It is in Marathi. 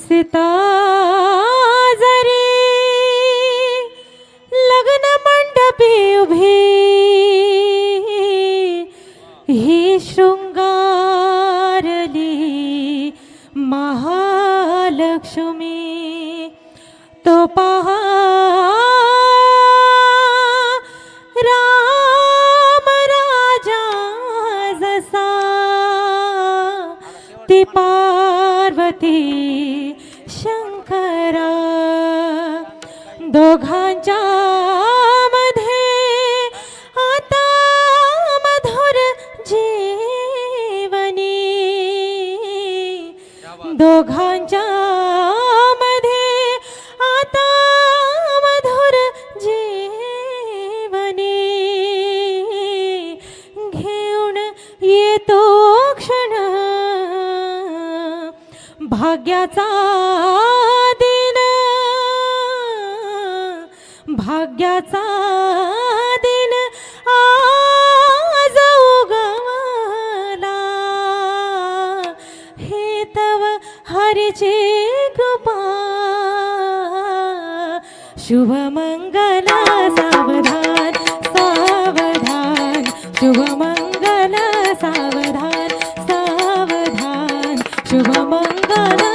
सीता जरी लग्न मंडपी उभी ही शृंगारली महालक्ष्मी तो पहा राम राजा जसा ती पार्वती शंकरा दोघांच्या मध्ये आता मधुर जीवनी. दोघांच्या भाग्याचा दिन. भाग्याचा दिन. आज उगवला. हे तव हरिचे कृपा. शुभमंगला सावधान सावधान. शुभमंगला सावधान सावधान. शुभमंग gonna